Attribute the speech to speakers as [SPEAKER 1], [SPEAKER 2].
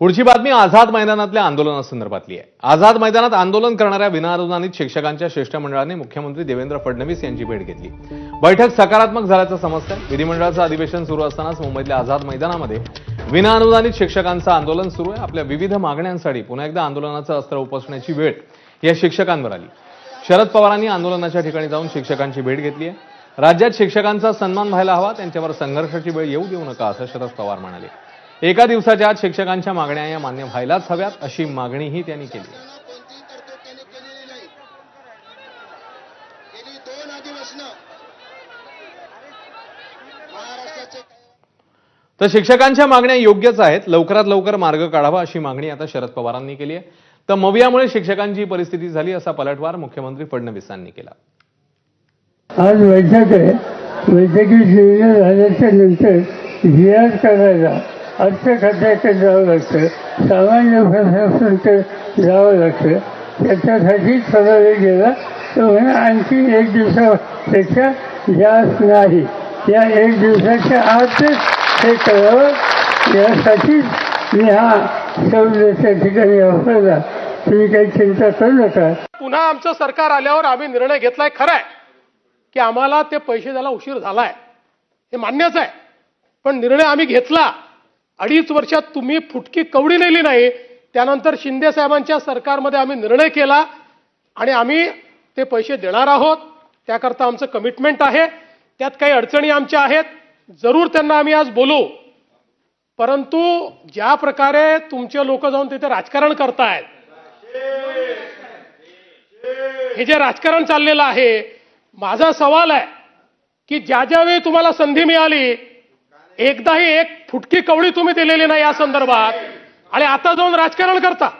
[SPEAKER 1] पुढची बातमी आझाद मैदानातल्या आंदोलनासंदर्भातली आहे. आझाद मैदानात आंदोलन करणाऱ्या विनाअनुदानित शिक्षकांच्या शिष्टमंडळाने मुख्यमंत्री देवेंद्र फडणवीस यांची भेट घेतली. बैठक सकारात्मक झाल्याचं समजतं. विधिमंडळाचं अधिवेशन सुरू असतानाच मुंबईतल्या आझाद मैदानामध्ये विनाअनुदानित शिक्षकांचं आंदोलन सुरू आहे. आपल्या विविध मागण्यांसाठी पुन्हा एकदा आंदोलनाचं अस्त्र उपसण्याची वेळ या शिक्षकांवर आली. शरद पवारांनी आंदोलनाच्या ठिकाणी जाऊन शिक्षकांची भेट घेतली आहे. राज्यात शिक्षकांचा सन्मान व्हायला हवा. त्यांच्यावर संघर्षाची वेळ येऊ देऊ नका असं शरद पवार म्हणाले. एका दिवसाच्या आत शिक्षकांच्या मागण्या या मान्य व्हायलाच हव्यात अशी मागणीही त्यांनी केली. तर शिक्षकांच्या मागण्या योग्यच आहेत लवकरात लवकर मार्ग काढावा अशी मागणी आता शरद पवारांनी केली आहे. तर मवियामुळे शिक्षकांची परिस्थिती झाली असा पलटवार मुख्यमंत्री फडणवीसांनी केला.
[SPEAKER 2] आज बैठक आहे. बैठकीत झाल्याच्यानंतर करायला अर्थ जावं लागतं सामान्य प्रशासनाकडे जावं लागतं. त्याच्यासाठी थोडा वेळ गेला तर म्हणजे आणखी एक दिवसापेक्षा जास्त नाही. या एक दिवसाच्या आतच हे करावं. यासाठीच मी हा सवलतीच्या ठिकाणी वापरला. तुम्ही काही चिंता करू नका.
[SPEAKER 3] पुन्हा आमचं सरकार आल्यावर आम्ही निर्णय घेतलाय खरं आहे की आम्हाला ते पैसे द्यायला उशीर झालाय. हे मान्यच आहे. पण निर्णय आम्ही घेतला. अडीच वर्षात तुम्ही फुटकी कवडी नेली नाही. त्यानंतर शिंदे साहेबांच्या सरकारमध्ये आम्ही निर्णय केला आणि आम्ही ते पैसे देणार आहोत. त्याकरता आमचं कमिटमेंट आहे. त्यात काही अडचणी आमच्या आहेत. जरूर त्यांना आम्ही आज बोलू. परंतु ज्या प्रकारे तुमचे लोक जाऊन तिथे राजकारण करतायत हे जे राजकारण चाललेलं आहे माझा सवाल आहे की ज्या ज्यावेळी तुम्हाला संधी मिळाली एकदाही एक फुटकी कवडी तुम्ही दिलेली नाही या संदर्भात. आणि आता जाऊन राजकारण करता.